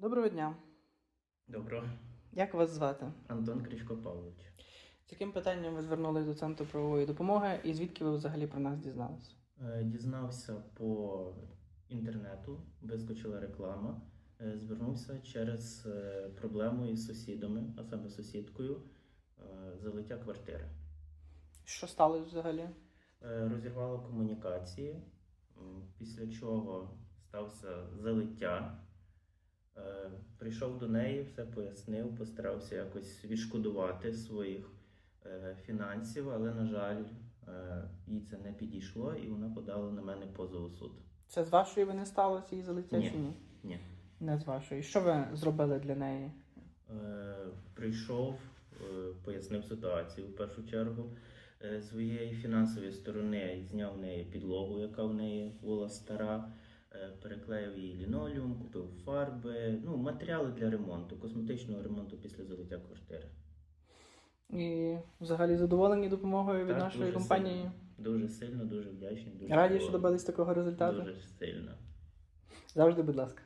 Доброго дня. Доброго. Як вас звати? Антон Кричко Павлович. З яким питанням ви звернулись до центру правової допомоги і звідки ви взагалі про нас дізналися? Е, Дізнався по інтернету, вискочила реклама. Е, Звернувся через е, проблему із сусідами, а саме сусідкою, залиття квартири. Що сталося взагалі? Розірвало комунікації, після чого стався залиття. Прийшов до неї, все пояснив, постарався якось відшкодувати своїх е, фінансів, але, на жаль, е, їй це не підійшло і вона подала на мене позов у суд. Це з вашої вини сталося її залиття Ні. чи ні? Ні. Не з вашої. Що ви зробили для неї? Е, Прийшов, е, пояснив ситуацію в першу чергу. Е, З своєї фінансової сторони зняв в неї підлогу, яка в неї була стара, переклеїв її лінолеум, купив фарби, ну, матеріали для ремонту, косметичного ремонту після залиття квартири. І взагалі задоволені допомогою від Так, нашої дуже компанії? сильно. Дуже сильно, дуже вдячний. Дуже Раді, що добились такого результату? Дуже сильно. Завжди, будь ласка.